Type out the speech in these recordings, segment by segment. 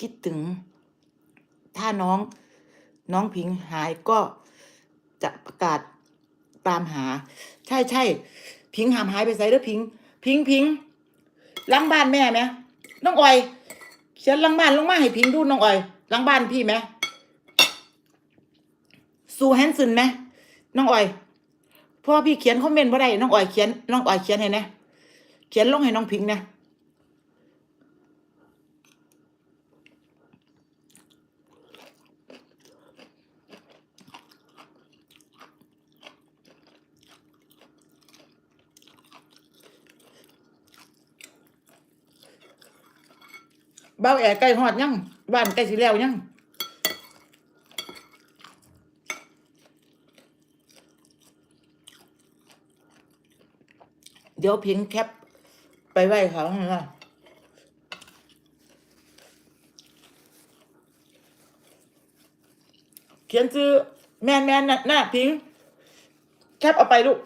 คิดถึง ถ้าน้องน้องผิงหายก็จะประกาศตามหา ใช่ใช่พิงหามหายไปใส่เด้อพิง พิงพิงหลังบ้านแม่ไหมน้องออยเขียนหลังบ้านลงมาให้พิงดูน้องออยหลังบ้านพี่ไหมซูแฮนซึนไหมน้องออยเพราะว่าพี่เขียนคอมเมนต์บ่ได้น้องออยเขียนน้องออยเขียนให้นะเขียนลงให้น้องพิงนะ เบ้าแอใกล้หอดยังบ้านใกล้สิแล้วยังเดี๋ยวพิงแคปไปไว้เขาข้างล่างเขียนชื่อแมนแมนน่ะหน้าพิง แคปเอาไปลูก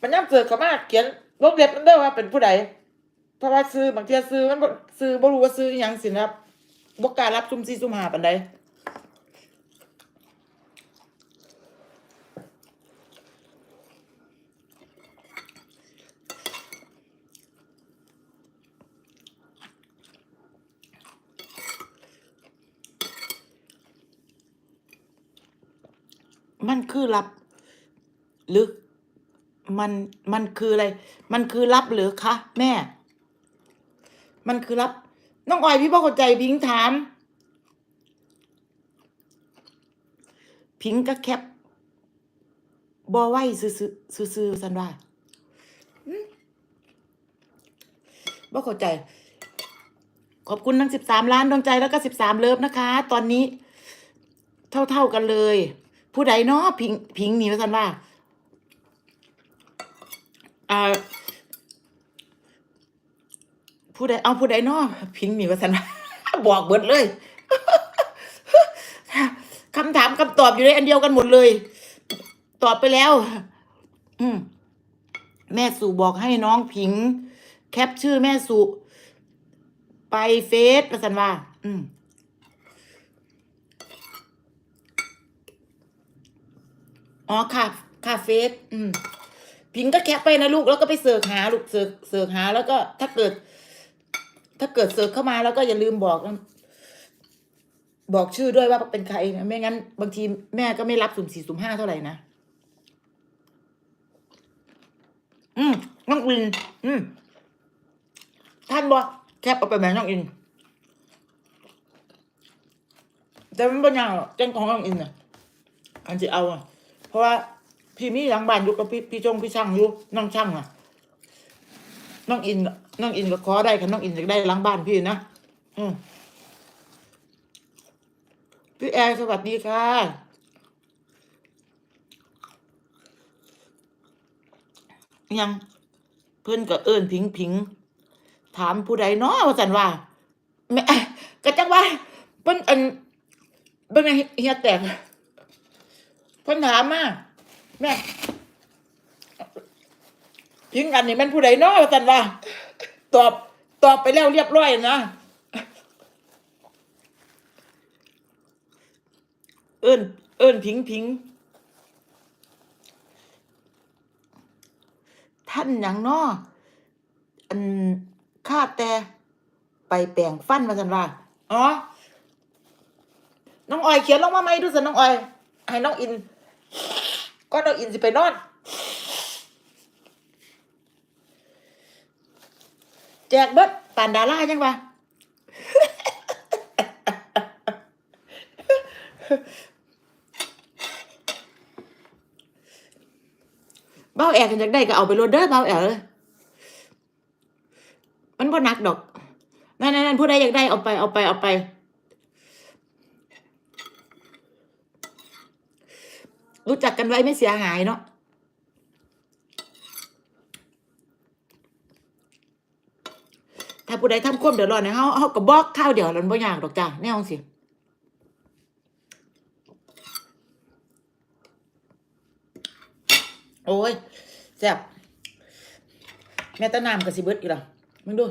มันย่ำเสือกเขามากเขียนลบเล็บมันเด้อว่าเป็นผู้ใด เพราะว่าซื้อบางทีซื้อมันบ่ซื้อบ่รู้ว่าซื้ออหยังสินะครับบ่กล้ารับซุ่มซี่ซุ่มหาปานใดมันคือรับหรือมันมันคืออะไร มันคือรับหรือคะแม่ มันคือรับ น้องออยพี่พ่อเข้าใจพิงถาม พิงก็แคปบอไหวซื้อซื้อซื้อสันว่าบ่เข้าใจ ขอบคุณทั้งสิบสามล้านดวงใจแล้วก็สิบสามเลิฟนะคะ ตอนนี้เท่าเท่ากันเลย ผู้ใดเนาะพิงพิงหนีมาสันว่าอ่า ผู้ใดเอาผู้ใดนาะพิงหนีมาสันว่าบอกเบิดเลยคำถามคำตอบอยู่ในอันเดียวกันหมดเลย ตอบไปแล้ว อืมแม่สู่บอกให้น้องผิง แคปชื่อแม่สู่ไปเฟซประสันว่า อืมอ๋อค่ะค่ะเฟซอืมพิงก็แคปไปนะลูกแล้วก็ไปเสิร์ชหาลูกเสิร์ชเสิร์ชหา แล้วก็ถ้าเกิด ถ้าเกิดเสิร์ชเข้ามาแล้วก็อย่าลืมบอก บอกชื่อด้วยว่าเป็นใครนะไม่งั้น บางทีแม่ก็ไม่รับสุ่มสี่สุ่มห้าเท่าไหร่นะ อืมน้องอิน อืมท่านบอกแคปเอาไปแม่น้องอิน แต่มันเป็นอย่างเจ้าของน้องอินน่ะ อันที่เอาอะ เพราะว่าพี่มีหลังบ้านอยู่กับพี่พี่จงพี่ช่างอยู่น้องช่างอะ น้องอินน้องอินก็ขอได้ค่ะน้องอินอยากได้หลังบ้านพี่นะอืมพี่แอร์สวัสดีค่ะ ยังเพื่อนก็เอิญพิงพิงถามผู้ใดเนาะว่าสันว่าแม่ก็จังว่าเพิ่นอันเบิ่งในเฮียแตกเพิ่นถามมาแม่ พิงกันนี่มันผู้ใดเนาะว่าสันว่าตอบตอบไปแล้วเรียบร้อยนะเอิ้นเอิ้นพิงพิงท่านหยังน้ออันข้าแต่ไปแปลงฟันมาสันว่าอ๋อน้องออยเขียนลงมาไหมดูสิน้องออย ให้น้องอิน ก็น้องอินสิไปนอน แจกเบิดปานดารายังวะเบ้าแอร์กันจากได้ก็เอาไปโรดเดอร์เบ้าแอร์เลยมันบ่หนักดอกนั่นนั่นนั่นผู้ใดอยากได้เอาไปเอาไปเอาไป รู้จักกันไว้ไม่เสียหายเนาะ ถ้าผู้ใดทำความเดือดร้อนเนี่ยเขาเขาก็บอกข้าวเดียวแล้วมันบ่ยากดอกจ้าแน่นอนสิโอ้ยแซ่บแม่ตะนามกับสิเบิดอีกแล้วมึงดู